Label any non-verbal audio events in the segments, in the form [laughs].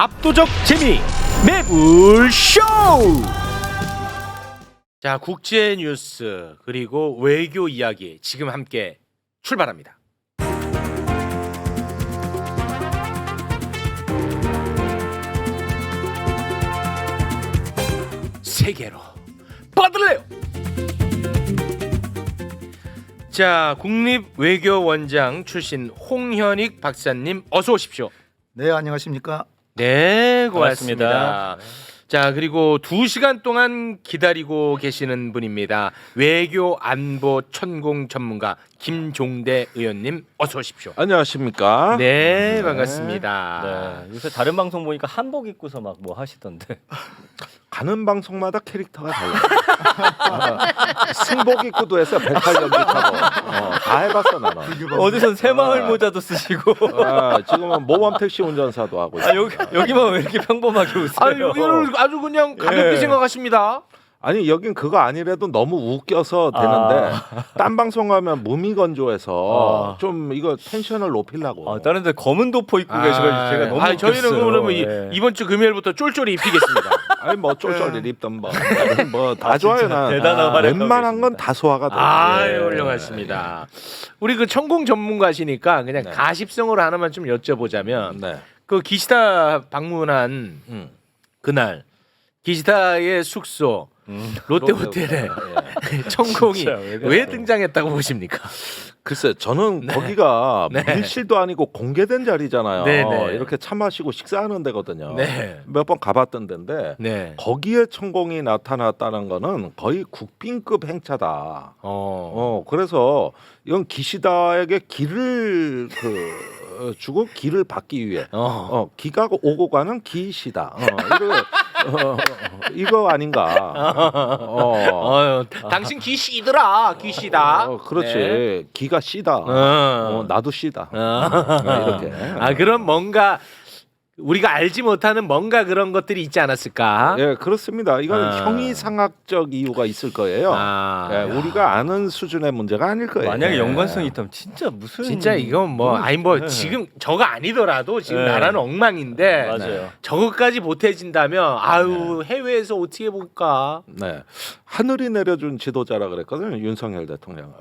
압도적 재미 매불쇼! 자 국제 뉴스 그리고 외교 이야기 지금 함께 출발합니다. 세계로 뻗을래요! 자 국립외교원장 출신 홍현익 박사님 어서 오십시오. 네 안녕하십니까? 네, 고맙습니다. 고맙습니다. 자, 그리고 두 시간 동안 기다리고 계시는 분입니다. 외교 안보 천공 전문가 김종대 의원님 어서 오십시오. 안녕하십니까? 네, 반갑습니다. 네, 요새 다른 방송 보니까 한복 입고서 막 뭐 하시던데. [laughs] 가는 방송마다 캐릭터가 달라. 어, 승복 입고도 해서 백팔연기하고 어, 다 해봤어 나는. 어디선 새마을 모자도 쓰시고. 아, 지금은 모범 택시 운전사도 하고 있어. 아 여기 여기만 왜 이렇게 평범하게 웃어요? 아, 여기를 아주 그냥 가볍게 예. 생각하십니다. 아니 여긴 그거 아니래도 너무 웃겨서 되는데 딴 방송 가면 무미건조해서 아. 좀 이거 텐션을 높이려고. 아, 다른데 검은 도포 입고 계셔가지고 제가 너무 아, 저희는 웃겼어요. 그러면 이, 예. 이번 주 금요일부터 쫄쫄이 입히겠습니다. [laughs] 아니 뭐 쫄쫄이 입던 뭐뭐다 좋아요 난. 대단한 활약하고 웬만한 건 계십니다. 다 소화가 돼. 아, 예. 훌륭하십니다. 우리 그 천공 전문가시니까 그냥 네. 가십성으로 하나만 좀 여쭤보자면 네. 그 기시다 방문한 음. 그날 기시다의 숙소 음. 롯데 호텔에 예. [laughs] 천공이 진짜 왜 그래요? 왜 등장했다고 보십니까? 글쎄 저는 거기가 [laughs] 네. 밀실도 아니고 공개된 자리잖아요. 네, 네. 이렇게 차 마시고 식사하는 데거든요. 네. 몇 번 가봤던 데인데 네. 거기에 천공이 나타났다는 거는 거의 국빈급 행차다. 어. 어 그래서 이건 기시다에게 길을 그 어, 주고 길을 받기 위해 어. 어 기가 오고 가는 기시다. 어, 이거 [laughs] 어, 이거 아닌가? 어. [laughs] 어. 당신 기시더라. 기시다. 어, 그렇지. 네. 기가 씨다. 어. 어, 나도 씨다. 어. 이렇게. 아, 그럼 뭔가 우리가 알지 못하는 뭔가 그런 것들이 있지 않았을까? 예, 그렇습니다. 이건 아. 형이상학적 이유가 있을 거예요. 아. 예, 우리가 아는 수준의 문제가 아닐 거예요. 만약에 예. 연관성이 있다면 진짜 무슨 진짜 이건 뭐 아니 뭐 네. 지금 저거 아니더라도 지금 네. 나라는 엉망인데 맞아요. 저것까지 보태진다면 아유 해외에서 어떻게 볼까? 네. 하늘이 내려준 지도자라 그랬거든요. 윤석열 대통령을.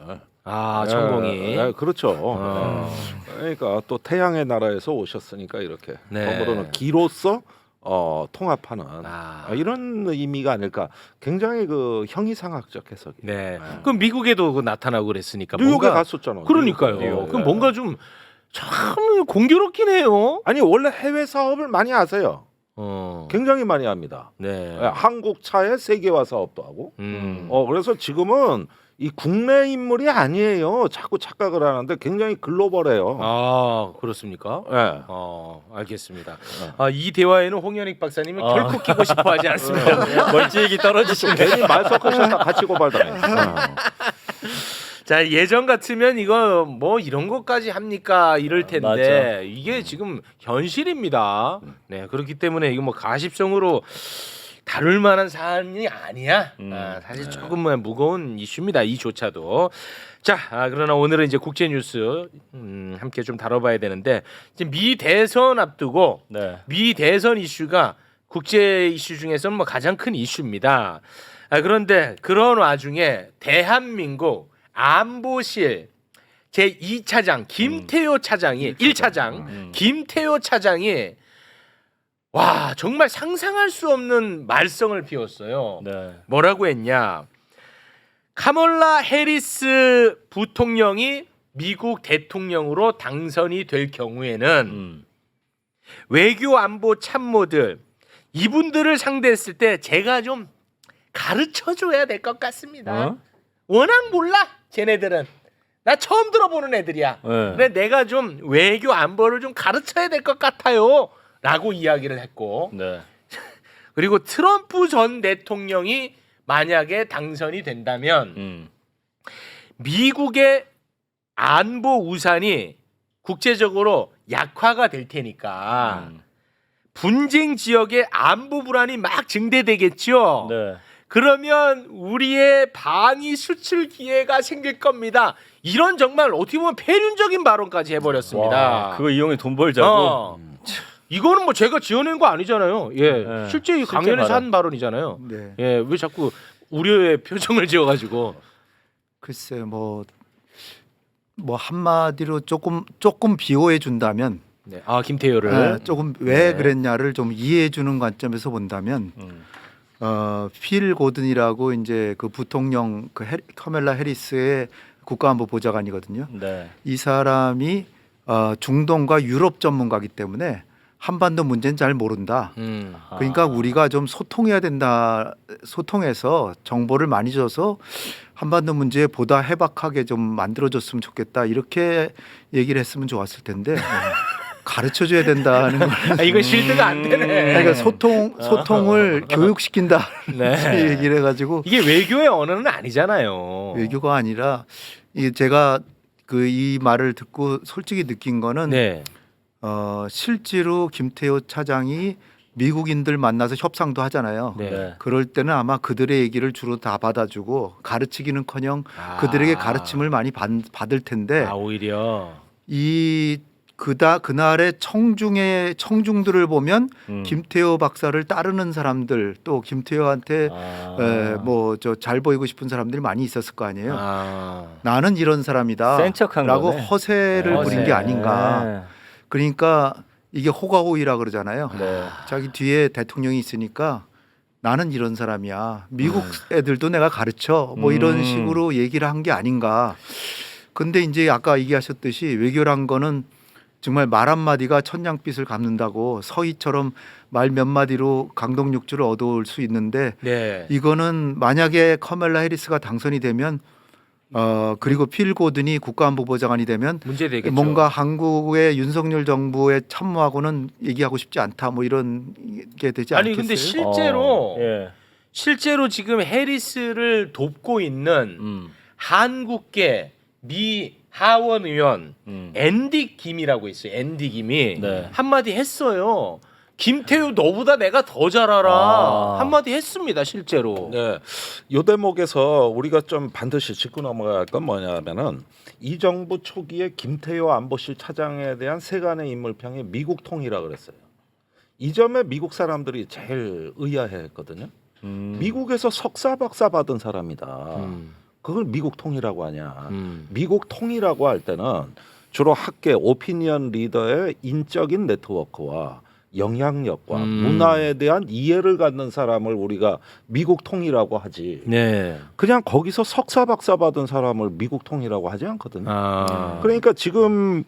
아 예, 천공이 예, 그렇죠. 어. 예. 그러니까 또 태양의 나라에서 오셨으니까 이렇게 네. 더불어는 기로서 어, 통합하는 아. 아, 이런 의미가 아닐까. 굉장히 그 형이상학적 해석이. 네. 그럼 미국에도 그 나타나고 그랬으니까 뉴욕에 뭔가 갔었잖아. 그러니까요. 뉴욕. 그럼 예. 뭔가 좀 참 공교롭긴 해요. 아니 원래 해외 사업을 많이 하세요. 어. 굉장히 많이 합니다. 네. 예, 한국 차의 세계화 사업도 하고. 음. 어 그래서 지금은 이 국내 인물이 아니에요. 자꾸 착각을 하는데 굉장히 글로벌해요. 아 그렇습니까? 예. 어 알겠습니다. 어. 아, 이 대화에는 홍현익 박사님은 아. 결코 끼고 싶어하지 않습니다. [laughs] 멀찌익이 떨어지시네. 괜히 말 섞으셨다 같이 고발당해. 어. [laughs] 자 예전 같으면 이거 뭐 이런 것까지 합니까 이럴 텐데 맞아. 이게 지금 현실입니다. 네 그렇기 때문에 이거 뭐 가십성으로 다룰 만한 사안이 아니야. 음, 아, 사실 조금 뭐 무거운 이슈입니다. 이조차도. 자 아, 그러나 오늘은 이제 국제 뉴스 음, 함께 좀 다뤄봐야 되는데 이제 미 대선 앞두고 네. 미 대선 이슈가 국제 이슈 중에서는 뭐 가장 큰 이슈입니다. 아, 그런데 그런 와중에 대한민국 안보실 제 2차장 김태호 차장이 1차장 음. 김태호 차장이 와 정말 상상할 수 없는 말썽을 피웠어요. 네. 뭐라고 했냐? 카멀라 해리스 부통령이 미국 대통령으로 당선이 될 경우에는 음. 외교 안보 참모들 이분들을 상대했을 때 제가 좀 가르쳐 줘야 될 것 같습니다. 어? 워낙 몰라 쟤네들은 나 처음 들어보는 애들이야. 네. 근데 내가 좀 외교 안보를 좀 가르쳐야 될 것 같아요. 라고 이야기를 했고 네. [laughs] 그리고 트럼프 전 대통령이 만약에 당선이 된다면 음. 미국의 안보 우산이 국제적으로 약화가 될 테니까 음. 분쟁 지역의 안보 불안이 막 증대되겠죠. 네. 그러면 우리의 방위 수출 기회가 생길 겁니다. 이런 정말 어떻게 보면 폐륜적인 발언까지 해버렸습니다. 와, 그거 이용해 돈 벌자고. 어. 이거는 뭐 제가 지어낸 거 아니잖아요. 예, 네. 실제 이 실제 강연에서 발언. 한 발언이잖아요. 네. 예, 왜 자꾸 우려의 [laughs] 표정을 지어가지고 글쎄 뭐. 뭐 한마디로 조금 조금 비호해 준다면 네. 아 김태효를 네, 조금 왜 네. 그랬냐를 좀 이해해 주는 관점에서 본다면 음. 어, 필 고든이라고 이제 그 부통령 그 해리, 카멜라 해리스의 국가안보 보좌관이거든요. 네. 이 사람이 어, 중동과 유럽 전문가기 때문에 한반도 문제는 잘 모른다. 음. 그러니까 아. 우리가 좀 소통해야 된다. 소통해서 정보를 많이 줘서 한반도 문제에 보다 해박하게 좀 만들어줬으면 좋겠다. 이렇게 얘기를 했으면 좋았을 텐데 가르쳐 줘야 된다는 걸. 아, 이거 실드가 안 되네. 그러니까 소통 소통을 교육시킨다. 네. [laughs] 얘기를 해 가지고 이게 외교의 언어는 아니잖아요. 외교가 아니라 이 제가 그 이 말을 듣고 솔직히 느낀 거는 네. 어, 실제로 김태호 차장이 미국인들 만나서 협상도 하잖아요. 네. 네. 그럴 때는 아마 그들의 얘기를 주로 다 받아주고 가르치기는커녕 아. 그들에게 가르침을 많이 받, 받을 텐데 아 오히려 이 그다 그날의 청중의 청중들을 보면 음. 김태호 박사를 따르는 사람들 또 김태호한테 아. 뭐저 잘 보이고 싶은 사람들이 많이 있었을 거 아니에요. 아. 나는 이런 사람이다. 센 척한 라고 거네. 허세를 허세. 부린 게 아닌가. 그러니까 이게 호가호이라 그러잖아요. 네. 자기 뒤에 대통령이 있으니까 나는 이런 사람이야. 미국 애들도 내가 가르쳐. 뭐 이런 음. 식으로 얘기를 한 게 아닌가. 근데 이제 아까 얘기하셨듯이 외교란 거는 정말 말 한마디가 천냥빛을 갚는다고 서희처럼 말 몇 마디로 강동육주를 얻어올 수 있는데 네. 이거는 만약에 커멜라 해리스가 당선이 되면 어 그리고 필 고든이 국가안보보좌관이 되면 문제 되겠죠. 뭔가 한국의 윤석열 정부에 참모하고는 얘기하고 싶지 않다 뭐 이런 게 되지 아니 않겠어요? 근데 실제로 어, 예. 실제로 지금 해리스를 돕고 있는 음. 한국계 미 하원 의원 음. 앤디 김이라고 있어요. 앤디 김이 네. 한마디 했어요. 김태우 너보다 내가 더 잘 알아. 아. 한마디 했습니다. 실제로. 네, 요 대목에서 우리가 좀 반드시 짚고 할건 뭐냐면은 이 정부 초기에 김태효 안보실 차장에 대한 세간의 인물평이 미국 통이라 그랬어요. 이 점에 미국 사람들이 제일 의아해했거든요. 음. 미국에서 석사 박사 받은 사람이다. 음. 그걸 미국 통이라고 하냐? 음. 미국 통이라고 할 때는 주로 학계 오피니언 리더의 인적인 네트워크와 영향력과 음. 문화에 대한 이해를 갖는 사람을 우리가 미국 통이라고 하지. 네. 그냥 거기서 석사 박사 받은 사람을 미국 통이라고 하지 않거든요. 아. 그러니까 지금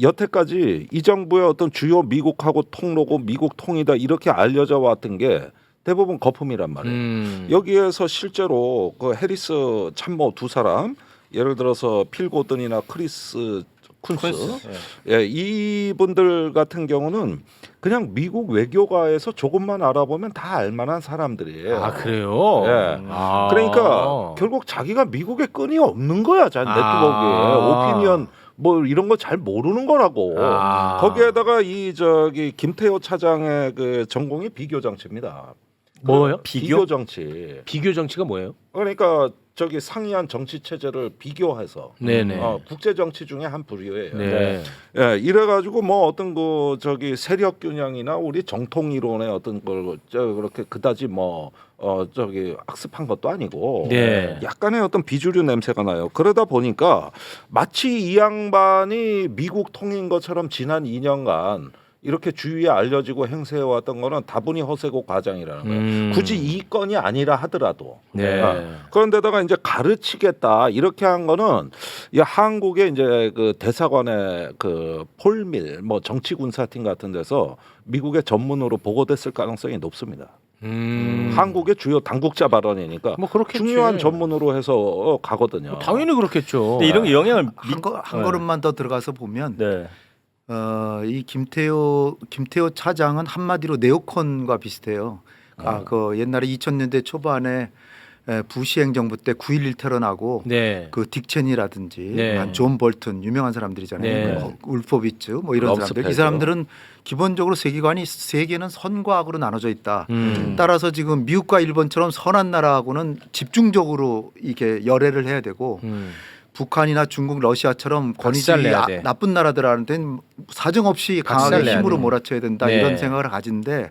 여태까지 이 정부의 어떤 주요 미국하고 통로고 미국 통이다 이렇게 알려져 왔던 게 대부분 거품이란 말이에요. 음. 여기에서 실제로 그 해리스 참모 두 사람 예를 들어서 필 고든이나 크리스 쿤스, 쿤스. 예. 예, 이분들 같은 경우는 그냥 미국 외교가에서 조금만 알아보면 다 알만한 사람들이에요. 아 그래요. 예. 아. 그러니까 결국 자기가 미국에 끈이 없는 거야, 자 아. 네트워크에 오피니언 뭐 이런 거 잘 모르는 거라고. 아. 거기에다가 이 저기 김태호 차장의 그 전공이 비교 정치입니다. 뭐요? 비교 정치. 비교 정치가 뭐예요? 그러니까 저기 상이한 정치 체제를 비교해서 네네. 어, 국제 정치 중에 한 부류예요. 네. 예, 이래가지고 뭐 어떤 그 저기 세력 균형이나 우리 정통 이론의 어떤 걸저 그렇게 그다지 뭐 어 저기 학습한 것도 아니고 네. 약간의 어떤 비주류 냄새가 나요. 그러다 보니까 마치 이 양반이 미국 통인 것처럼 지난 2년간 이렇게 주위에 알려지고 행세해왔던 거는 다분히 허세고 과장이라는 거예요. 음. 굳이 이 건이 아니라 하더라도 네. 아, 그런데다가 이제 가르치겠다 이렇게 한 거는 이 한국의 이제 그 대사관의 그 폴밀 뭐 정치군사팀 같은 데서 미국의 전문으로 보고됐을 가능성이 높습니다. 음. 한국의 주요 당국자 발언이니까 뭐 그렇겠지. 중요한 전문으로 해서 어, 가거든요. 뭐 당연히 그렇겠죠. 근데 이런 게 영향을 한, 거, 한 네. 걸음만 더 들어가서 보면 네. 어, 이 김태호 김태호 차장은 한마디로 네오콘과 비슷해요. 아, 그 옛날에 2000년대 초반에 에, 부시 행정부 때 9.11 테러 나고 네. 그 딕첸이라든지 네. 한존 볼튼 유명한 사람들이잖아요. 네. 어, 울포비츠 뭐 이런 사람들. 이 사람들은 기본적으로 세계관이 세계는 선과 악으로 나눠져 있다. 음. 따라서 지금 미국과 일본처럼 선한 나라하고는 집중적으로 이게 열애를 해야 되고 음. 북한이나 중국, 러시아처럼 권위주의 아- 돼. 나쁜 나라들한테는 사정 없이 박살 강하게 힘으로 돼. 몰아쳐야 된다 네. 이런 생각을 가진데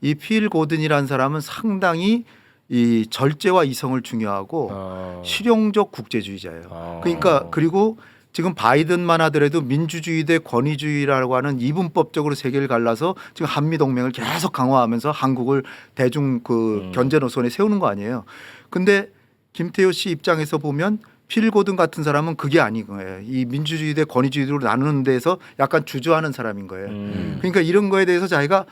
이 필 고든이라는 사람은 상당히 이 절제와 이성을 중요하고 어. 실용적 국제주의자예요. 어. 그러니까 그리고 지금 바이든만 하더라도 민주주의 대 권위주의라고 하는 이분법적으로 세계를 갈라서 지금 한미 동맹을 계속 강화하면서 한국을 대중 그 음. 견제 노선에 세우는 거 아니에요. 근데 김태효 씨 입장에서 보면 필 고든 같은 사람은 그게 아닌 거예요. 이 민주주의 대 권위주의로 나누는 데서 약간 주저하는 사람인 거예요. 음. 그러니까 이런 거에 대해서 자기가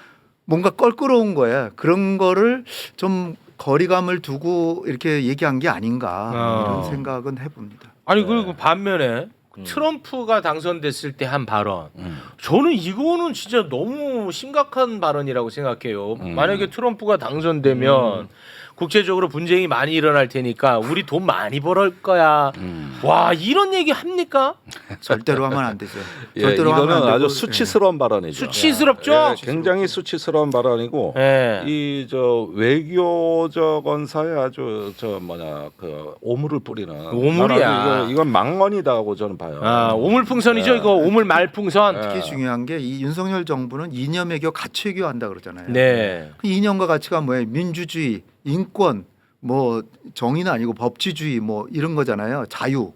뭔가 껄끄러운 거야. 그런 거를 좀 거리감을 두고 이렇게 얘기한 게 아닌가 어. 이런 생각은 해봅니다. 아니 그리고 반면에 음. 트럼프가 당선됐을 때 한 발언 음. 저는 이거는 진짜 너무 심각한 발언이라고 생각해요. 음. 만약에 트럼프가 당선되면 국제적으로 분쟁이 많이 일어날 테니까 우리 돈 많이 벌을 거야. 음. 와 이런 얘기 합니까? 절대로 하면 안 되죠. 예, 절대로 하면 이거는 안 되고, 아주 수치스러운 발언이죠. 수치스럽죠? 예, 굉장히 수치스러운 발언이고 예. 이 저 외교적 언사에 아주 저 뭐냐 그 오물을 뿌리는 오물이야. 이거, 이건 망언이다고 저는 봐요. 아 오물풍선이죠 예. 이거 오물 말풍선. 예. 특히 중요한 게 이 윤석열 정부는 이념 외교 가치 외교 한다 그러잖아요. 네. 그 이념과 가치가 뭐예요? 민주주의, 인권, 뭐 정의는 아니고 법치주의 뭐 이런 거잖아요. 자유.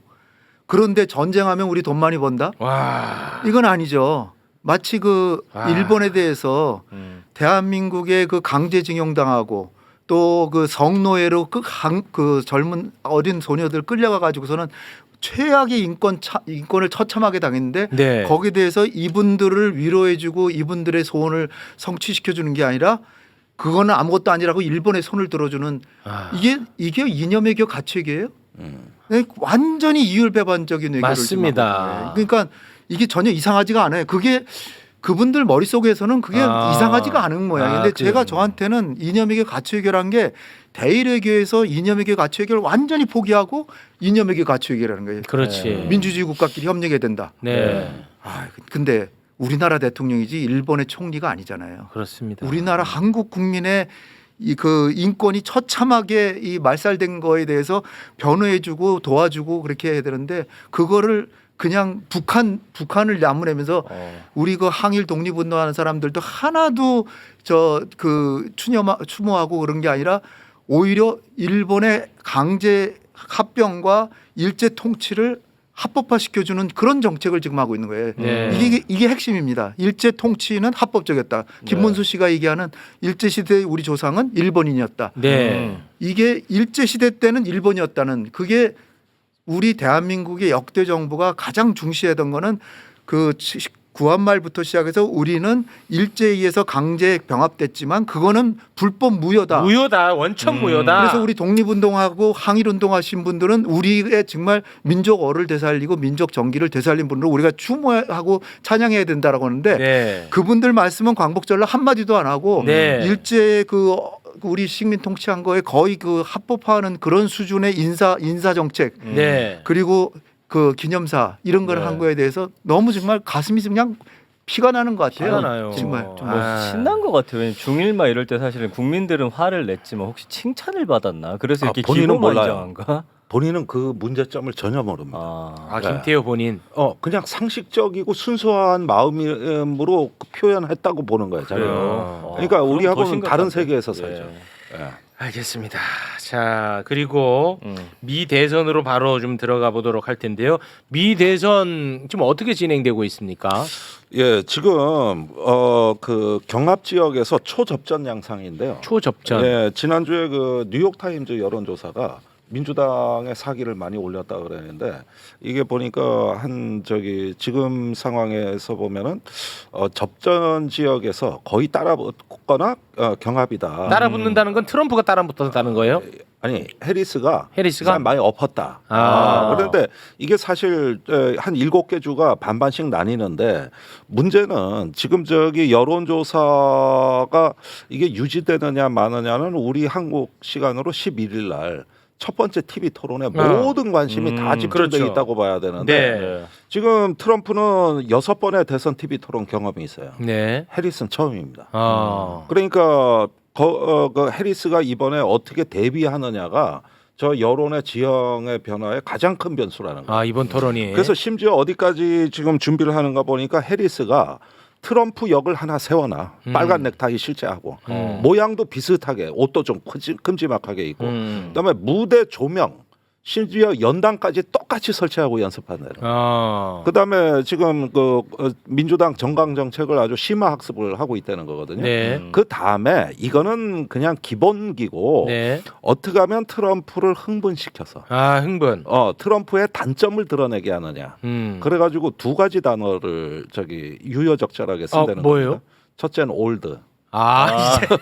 그런데 전쟁하면 우리 돈 많이 번다? 와. 이건 아니죠. 마치 그 아. 일본에 대해서 음. 대한민국의 그 강제징용 당하고 또 그 성노예로 그, 강, 그 젊은 어린 소녀들 끌려가 가지고서는 최악의 인권 차, 인권을 처참하게 당했는데 네. 거기에 대해서 이분들을 위로해주고 이분들의 소원을 성취시켜 주는 게 아니라 그거는 아무것도 아니라고 일본의 손을 들어주는 아. 이게 이게 이념의 교 가치이게요? 음. 네, 완전히 이율배반적인 외교를 맞습니다. 거예요. 그러니까 이게 전혀 이상하지가 않아요. 그게 그분들 머릿속에서는 그게 아. 이상하지가 않은 모양인데 아, 제가. 저한테는 이념에게 가치 외교란 게 대일외교에서 이념에게 가치 외교를 완전히 포기하고 이념에게 가치 외교라는 거예요. 그렇지. 네. 민주주의 국가끼리 협력해야 된다. 네. 아, 근데 우리나라 대통령이지 일본의 총리가 아니잖아요. 그렇습니다. 우리나라 한국 국민의 이 그 인권이 처참하게 이 말살된 거에 대해서 변호해주고 도와주고 그렇게 해야 되는데 그거를 그냥 북한 북한을 나무내면서 어. 우리 그 항일 독립운동하는 사람들도 하나도 저 그 추념 추모하고 그런 게 아니라 오히려 일본의 강제 합병과 일제 통치를 합법화 시켜주는 그런 정책을 지금 하고 있는 거예요. 네. 이게 이게 핵심입니다. 일제 통치는 합법적이었다. 김문수 씨가 얘기하는 일제 시대의 우리 조상은 일본인이었다. 네. 이게 일제 시대 때는 일본이었다는 그게 우리 대한민국의 역대 정부가 가장 중시하던 거는 그 구한 말부터 시작해서 우리는 일제에 의해서 강제 병합됐지만 그거는 불법 무효다. 무효다. 원천 음. 무효다. 그래서 우리 독립운동하고 항일운동하신 분들은 우리의 정말 민족 어를 되살리고 민족 정기를 되살린 분으로 우리가 추모하고 찬양해야 된다라고 하는데 네. 그분들 말씀은 광복절날 한 마디도 안 하고 네. 일제 그 우리 식민 통치한 거에 거의 그 합법화하는 그런 수준의 인사 인사 정책 네. 그리고 그 기념사 이런 걸 네. 한 거에 대해서 너무 정말 가슴이 그냥 피가 나는 것 같아요. 피가 나요. 정말 뭐 정말. 아. 신난 것 같아요. 왜냐면 중일마 이럴 때 사실은 국민들은 화를 냈지만 혹시 칭찬을 받았나? 그래서 아, 이렇게 본인은 몰라요. 기고만장한가? 본인은 그 문제점을 전혀 모릅니다. 아, 아 네. 김태호 본인. 어 그냥 상식적이고 순수한 마음으로 그 표현했다고 보는 거예요. 자기는. 그래요. 그러니까 그럼 우리하고는 더 심각한데. 다른 세계에서 예. 살죠. 예. 알겠습니다. 자 그리고 음. 미 대선으로 바로 좀 들어가 보도록 할 텐데요. 미 대선 지금 어떻게 진행되고 있습니까? 예, 지금 어 그 경합 지역에서 초접전 양상인데요. 초접전. 예, 지난주에 그 뉴욕 타임즈 여론 조사가 민주당의 사기를 많이 올렸다 그랬는데 이게 보니까 한 저기 지금 상황에서 보면은 어 접전 지역에서 거의 따라붙거나 어, 경합이다. 따라붙는다는 건 트럼프가 따라붙었다는 거예요? 아니 해리스가 해리스가? 많이 엎었다. 아. 아, 그런데 이게 사실 에, 한 일곱 개 주가 반반씩 나뉘는데 문제는 지금 저기 여론조사가 이게 유지되느냐 마느냐는 우리 한국 시간으로 11일 날 첫 번째 TV 토론에 아. 모든 관심이 다 음, 집중돼 그렇죠. 있다고 봐야 되는데 네. 네. 지금 트럼프는 여섯 번의 대선 TV 토론 경험이 있어요. 네. 해리스는 처음입니다. 아. 그러니까 거, 어, 그 해리스가 이번에 어떻게 대비하느냐가 저 여론의 지형의 변화에 가장 큰 변수라는 거예요. 아 이번 토론이 그래서 심지어 어디까지 지금 준비를 하는가 보니까 해리스가 트럼프 역을 하나 세워놔 음. 빨간 넥타이 실제하고 음. 모양도 비슷하게 옷도 좀 큼지막하게 입고 음. 그다음에 무대 조명 심지어 연단까지 똑같이 설치하고 거예요. 어. 그다음에 지금 그 어, 민주당 정강 정책을 아주 심화 학습을 하고 있다는 거거든요. 네. 음. 그 다음에 이거는 그냥 기본기고 네. 어떻게 하면 트럼프를 흥분시켜서 아 흥분. 어 트럼프의 단점을 드러내게 하느냐. 음. 그래가지고 두 가지 단어를 저기 유효적절하게 쓴다는 어, 뭐예요? 겁니다. 첫째는 올드. 아, 아, 이제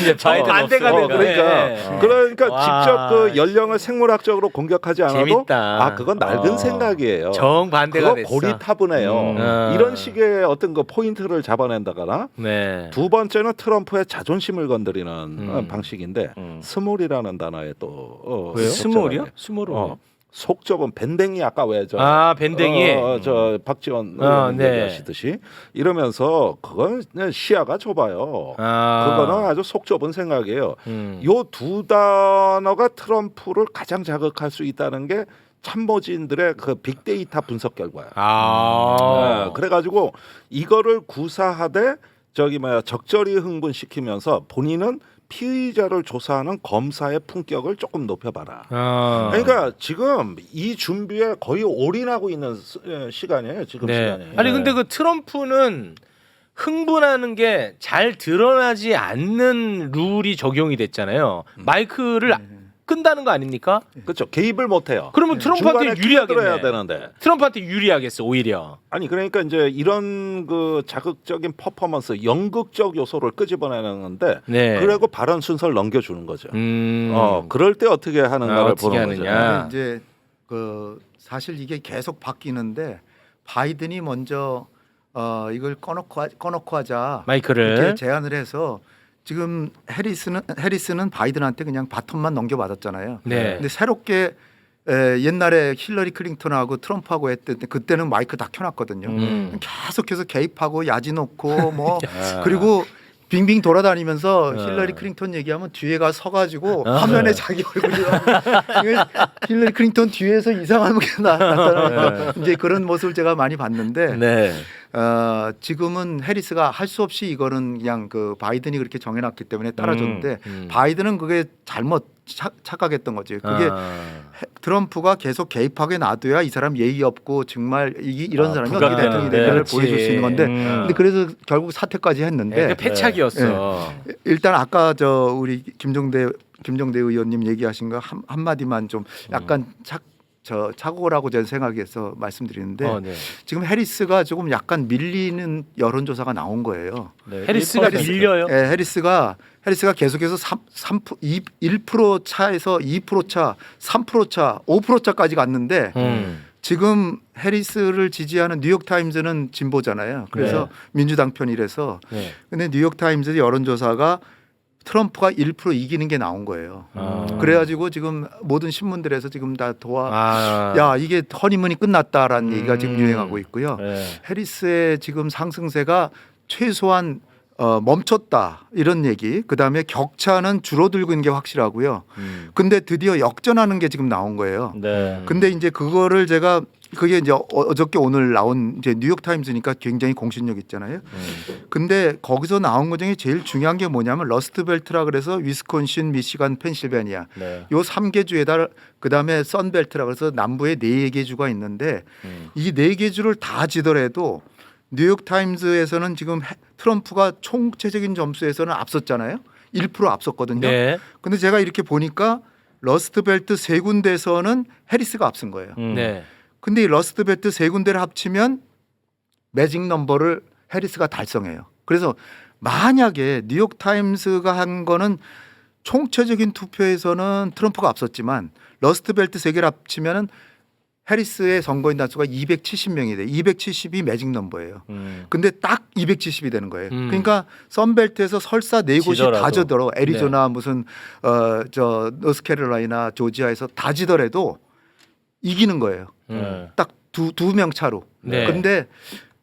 [laughs] 이제 바이든 반대가 없으니까. 되고, 그러니까 네. 그러니까 와. 직접 그 연령을 생물학적으로 공격하지 않아도 재밌다. 아 그건 낡은 어. 생각이에요. 정 반대가 그거 됐어. 고리타분해요. 음. 아. 이런 식의 어떤 그 포인트를 잡아낸다거나 네. 두 번째는 트럼프의 자존심을 건드리는 음. 방식인데 음. 스몰이라는 단어에 또 어, 왜요? 스몰이요? 스몰은 어, 속 좁은 밴댕이 아까 왜저 아 밴댕이. 어, 어, 저 박지원 어, 의원 네. 얘기하시듯이 이러면서 그건 시야가 좁아요. 아. 그거는 아주 속 좁은 생각이에요. 음. 요두 단어가 트럼프를 가장 자극할 수 있다는 게 참모진들의 그 빅데이터 분석 결과야. 아. 네, 그래가지고 이거를 구사하되 저기 뭐야 적절히 흥분시키면서 본인은 피의자를 조사하는 검사의 품격을 조금 높여봐라. 아. 그러니까 지금 이 준비에 거의 올인하고 있는 스- 예, 시간이에요. 지금 네. 시간이. 아니 근데 그 트럼프는 흥분하는 게 잘 드러나지 않는 룰이 적용이 됐잖아요. 음. 마이크를 끈다는 거 아닙니까? 그렇죠. 개입을 못 해요. 그러면 트럼프한테 중간에 끼어들어야 유리하겠네. 되는데. 트럼프한테 유리하겠어 오히려. 아니 그러니까 이제 이런 그 자극적인 퍼포먼스, 연극적 요소를 끄집어내는데 네. 그리고 발언 순서를 넘겨주는 거죠. 음. 어 그럴 때 어떻게 아, 하는가를 어떻게 보는 거죠. 하느냐. 근데 이제 그 사실 이게 계속 바뀌는데 바이든이 먼저 어 이걸 꺼놓고 하, 꺼놓고 하자 마이크를. 이렇게 제안을 해서 지금 해리스는 해리스는 바이든한테 그냥 바톤만 넘겨받았잖아요. 네. 근데 새롭게 에, 옛날에 힐러리 클린턴하고 트럼프하고 했을 때 그때는 마이크 다 켜놨거든요. 음. 계속해서 개입하고 야지 놓고 뭐 [laughs] 아. 그리고 빙빙 돌아다니면서 어. 힐러리 클린턴 얘기하면 뒤에가 서가지고 어. 화면에 자기 얼굴이 힐러리 클린턴 뒤에서 이상한 게 나- 나타나고 이제 그런 모습을 제가 많이 봤는데 네. 어, 지금은 해리스가 할 수 없이 이거는 그냥 그 바이든이 그렇게 정해놨기 때문에 따라줬는데 음. 바이든은 그게 잘못 착, 착각했던 거지. 그게 아. 해- 트럼프가 계속 개입하게 놔둬야 이 사람 예의 없고 정말 이, 이런 아, 사람이 부각되는, 어떻게 대통령이 네. 보여줄 수 있는 건데 음. 근데 그래서 결국 사퇴까지 했는데 네, 그 패착이었어. 일단 아까 저 우리 김종대 김종대 의원님 얘기하신 거 한, 한마디만 좀 약간 착 저 착오라고 저는 생각해서 말씀드리는데 어, 네. 지금 해리스가 조금 약간 밀리는 여론조사가 나온 거예요. 네, 해리스가 1%. 밀려요. 예, 해리스가 해리스가 계속해서 3, 3 2, 1% 차에서 2% 차, 3% 차, 5% 차까지 갔는데 음. 지금 해리스를 지지하는 뉴욕 타임즈는 진보잖아요. 그래서 민주당 편이라서 네. 근데 뉴욕 타임즈 여론조사가 트럼프가 1% 이기는 게 나온 거예요. 아. 그래가지고 지금 모든 신문들에서 지금 다 도와 아. 야 이게 허니문이 끝났다라는 음. 얘기가 지금 유행하고 있고요. 네. 해리스의 지금 상승세가 최소한 어, 멈췄다 이런 얘기. 그 다음에 격차는 줄어들고 있는 게 확실하고요. 음. 근데 드디어 역전하는 게 지금 나온 거예요. 네. 근데 이제 그거를 제가 그게 이제 어- 어저께 오늘 나온 이제 뉴욕 타임즈니까 굉장히 공신력 있잖아요. 음. 근데 거기서 나온 것 중에 제일 중요한 게 뭐냐면 러스트 벨트라 그래서 위스콘신, 미시간, 펜실베니아 네. 요삼개 주에다 그다음에 선벨트라 그래서 남부에 네 개 주가 있는데 음. 이네 개 주를 다 지더라도 뉴욕 타임즈에서는 지금 해- 트럼프가 총체적인 점수에서는 앞섰잖아요. 1% 앞섰거든요. 네. 근데 제가 이렇게 보니까 러스트 벨트 세 군데에서는 해리스가 앞선 거예요. 음. 네. 근데 이 러스트 벨트 세 군데를 합치면 매직 넘버를 해리스가 달성해요. 그래서 만약에 뉴욕 타임스가 한 거는 총체적인 투표에서는 트럼프가 앞섰지만 러스트 벨트 세 개를 합치면은 해리스의 선거인 단수가 270명이 돼. 270이 매직 넘버예요. 음. 근데 딱 270이 되는 거예요. 음. 그러니까 썬벨트에서 설사 네 곳이 지더라도. 다 지더러 애리조나 무슨 어저 노스캐롤라이나 조지아에서 다 지더라도 이기는 거예요. 음. 네. 딱두 두 명 차로. 네. 근데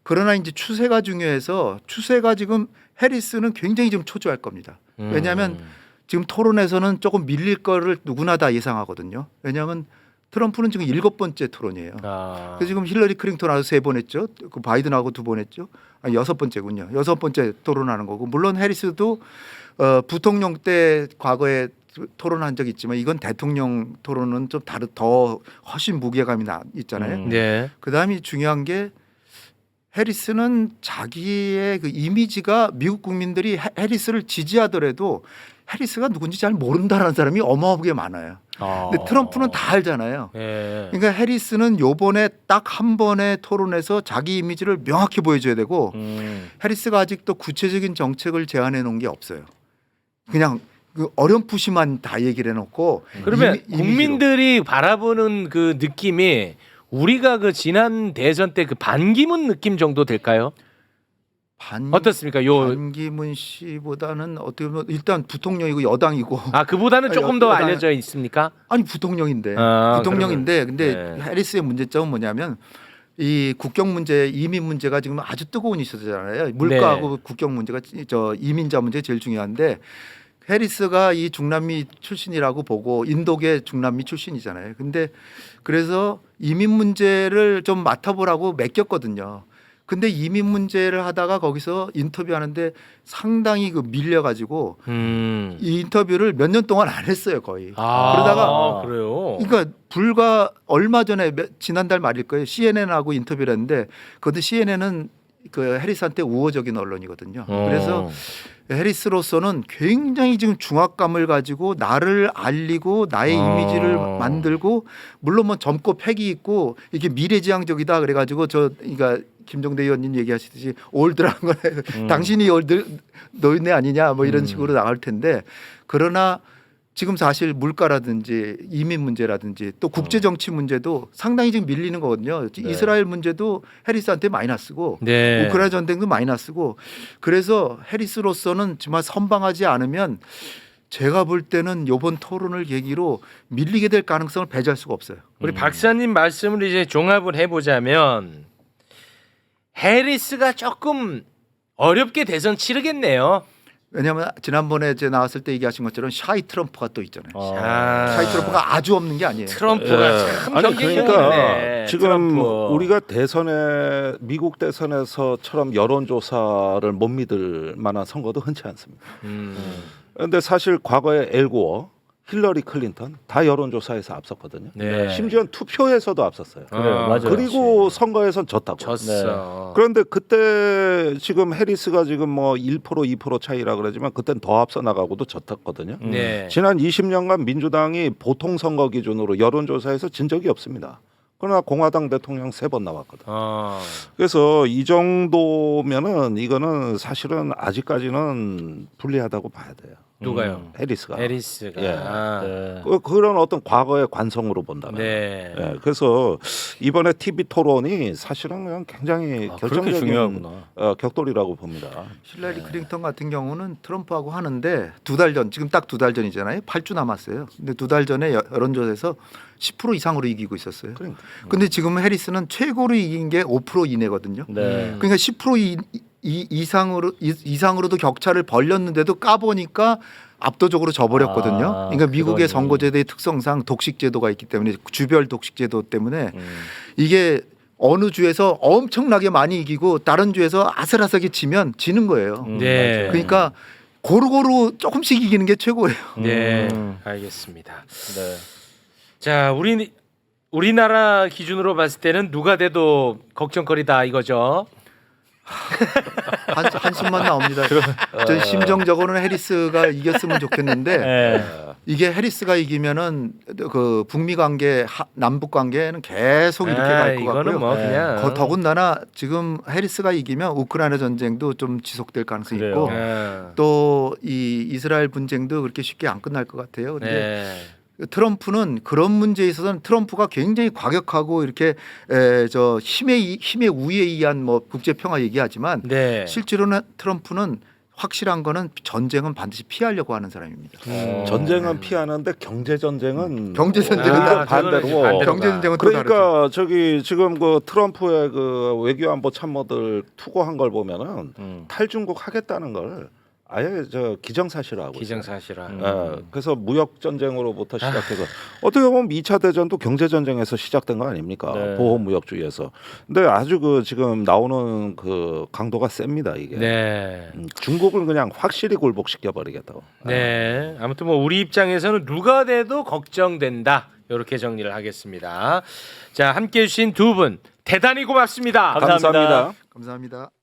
그러나 이제 추세가 중요해서 추세가 지금 해리스는 굉장히 좀 초조할 겁니다. 음. 왜냐하면 지금 토론에서는 조금 밀릴 거를 누구나 다 예상하거든요. 왜냐하면 트럼프는 지금 일곱 번째 토론이에요. 아. 그 지금 힐러리 클린턴하고 세 번 했죠. 그 바이든하고 두 번 했죠. 아 여섯 번째군요. 여섯 번째 토론하는 거고 물론 해리스도 어, 부통령 때 과거에 토론한 적 있지만 이건 대통령 토론은 좀 다르 더 훨씬 무게감이 나 있잖아요. 음. 네. 그다음이 중요한 게 해리스는 자기의 그 이미지가 미국 국민들이 해- 해리스를 지지하더라도 해리스가 누군지 잘 모른다는 사람이 어마어마하게 많아요. 아. 근데 트럼프는 다 알잖아요. 예. 그러니까 해리스는 요번에 딱 한 번의 토론에서 자기 이미지를 명확히 보여줘야 되고 음. 해리스가 아직도 구체적인 정책을 제안해 놓은 게 없어요. 그냥 그 어렴풋이만 다 얘기를 해놓고 그러면 이미-. 국민들이 바라보는 그 느낌이 우리가 그 지난 대선 때 그 반기문 느낌 정도 될까요? 반, 어떻습니까? 요 반기문 씨보다는 어떻게 보면 일단 부통령이고 여당이고 아 그보다는 [laughs] 조금 더 알려져 있습니까? 아니 부통령인데 아, 부통령인데 근데 네. 해리스의 문제점은 뭐냐면 이 국경 문제 이민 문제가 지금 아주 뜨거운 이슈잖아요 물가하고 네. 국경 문제가 저 이민자 문제 가 제일 중요한데 해리스가 이 중남미 출신이라고 보고 인도계 중남미 출신이잖아요 근데 그래서 이민 문제를 좀 맡아보라고 맡겼거든요 근데 이민 문제를 하다가 거기서 인터뷰하는데 상당히 그 밀려가지고 음. 이 인터뷰를 몇 년 동안 안 했어요 거의 아, 그러다가 그래요. 그러니까 불과 얼마 전에 몇- 지난달 말일 거예요. CNN하고 인터뷰를 했는데 그것도 CNN은 그 해리스한테 우호적인 언론이거든요. 어. 그래서 해리스로서는 굉장히 지금 중압감을 가지고 나를 알리고 나의 어. 이미지를 만들고 물론 뭐 젊고 패기 있고 이게 미래지향적이다 그래가지고 저 그러니까 김종대 의원님 얘기하시듯이 올드란 거네 음. 당신이 올드 노인네 아니냐 뭐 이런 음. 식으로 나갈 텐데 그러나 지금 사실 물가라든지 이민 문제라든지 또 국제 정치 문제도 상당히 지금 밀리는 거거든요. 네. 이스라엘 문제도 해리스한테 마이너스고 네. 우크라이나 전쟁도 마이너스고 그래서 해리스로서는 정말 선방하지 않으면 제가 볼 때는 이번 토론을 계기로 밀리게 될 가능성을 배제할 수가 없어요. 우리 음. 박사님 말씀을 이제 종합을 해보자면 해리스가 조금 어렵게 대선 치르겠네요. 왜냐하면 지난번에 제 나왔을 때 얘기하신 것처럼 샤이 트럼프가 또 있잖아요. 아. 샤이 트럼프가 아주 없는 게 아니에요. 트럼프가 예. 참 아니 경쟁력이 그러니까 있네. 지금 트럼프. 우리가 대선에 미국 대선에서처럼 여론조사를 못 믿을 만한 선거도 흔치 않습니다. 음. 그런데 사실 과거에 엘고어, 힐러리 클린턴 다 여론조사에서 앞섰거든요. 네. 심지어 투표에서도 앞섰어요. 그래요, 아, 맞아요. 그리고 선거에선 졌다고. 졌어. 그런데 그때 지금 해리스가 지금 뭐 1% 2% 차이라 그러지만 그땐 더 앞서 나가고도 졌었거든요. 음. 네. 지난 20년간 민주당이 보통 선거 기준으로 여론조사에서 진 적이 없습니다. 그러나 공화당 대통령 세 번 나왔거든. 어. 그래서 이 정도면은 이거는 사실은 아직까지는 불리하다고 봐야 돼요. 누가요? 해리스가. 해리스가. 예. 아. 네. 그, 그런 어떤 과거의 관성으로 본다면. 네. 예, 그래서 이번에 TV 토론이 사실은 그냥 굉장히 아, 그렇게 결정적인 중요하구나. 어, 격돌이라고 봅니다. 힐러리 클린턴 같은 경우는 트럼프하고 하는데 두 달 전, 지금 딱 두 달 전이잖아요. 8주 남았어요. 근데 두 달 전에 여- 여론조사에서 10% 이상으로 이기고 있었어요. 그러니까. 근데 지금 해리스는 최고로 이긴 게 5% 이내거든요. 네. 그러니까 10% 이, 이, 이상으로 이, 이상으로도 격차를 벌렸는데도 까보니까 압도적으로 져버렸거든요. 아, 그러니까 미국의 그러니. 선거제도의 특성상 독식제도가 있기 때문에 주별 독식제도 때문에 음. 이게 어느 주에서 엄청나게 많이 이기고 다른 주에서 아슬아슬하게 지면 지는 거예요. 음, 네. 그러니까 고루고루 조금씩 이기는 게 최고예요. 네. 음. 알겠습니다. 네. 자, 우리 우리나라 기준으로 봤을 때는 누가 돼도 걱정거리다 이거죠. 한, 한숨만 나옵니다. 전 심정적으로는 해리스가 이겼으면 좋겠는데 네. 이게 해리스가 이기면은 그 북미 관계, 하- 남북 관계는 계속 이렇게 아, 갈것 이거는 같고요. 뭐 네. 그냥 거- 더군다나 지금 해리스가 이기면 우크라이나 전쟁도 좀 지속될 가능성이 그래요. 있고 네. 또이 이스라엘 분쟁도 그렇게 쉽게 안 끝날 것 같아요. 근데 네. 트럼프는 그런 문제에 있어서는 트럼프가 굉장히 과격하고 이렇게 에, 저 힘의 이- 힘의 우위에 의한 뭐 국제 평화 얘기하지만 네. 실제로는 트럼프는 확실한 거는 전쟁은 반드시 피하려고 하는 사람입니다. 음. 전쟁은 피하는데 경제 전쟁은 경제 전쟁은 아, 반대로. 경제 가. 전쟁은. 그러니까 저기 지금 그 트럼프의 그 외교안보 참모들 투고한 걸 보면은 음. 탈중국 하겠다는 걸 아예 저 기정사실화하고. 기정사실화. 음. 어, 그래서 무역 전쟁으로부터 시작해서 [laughs] 어떻게 보면 2차 대전도 경제 전쟁에서 시작된 거 아닙니까? 네. 보호 무역주의에서. 근데 아주 그 지금 나오는 그 강도가 셉니다 이게. 네. 음, 중국을 그냥 확실히 굴복시켜 버리겠다고. 네. 아무튼 뭐 우리 입장에서는 누가 돼도 걱정된다. 이렇게 정리를 하겠습니다. 자, 함께 해주신 두 분 대단히 고맙습니다. 감사합니다. 감사합니다. 감사합니다.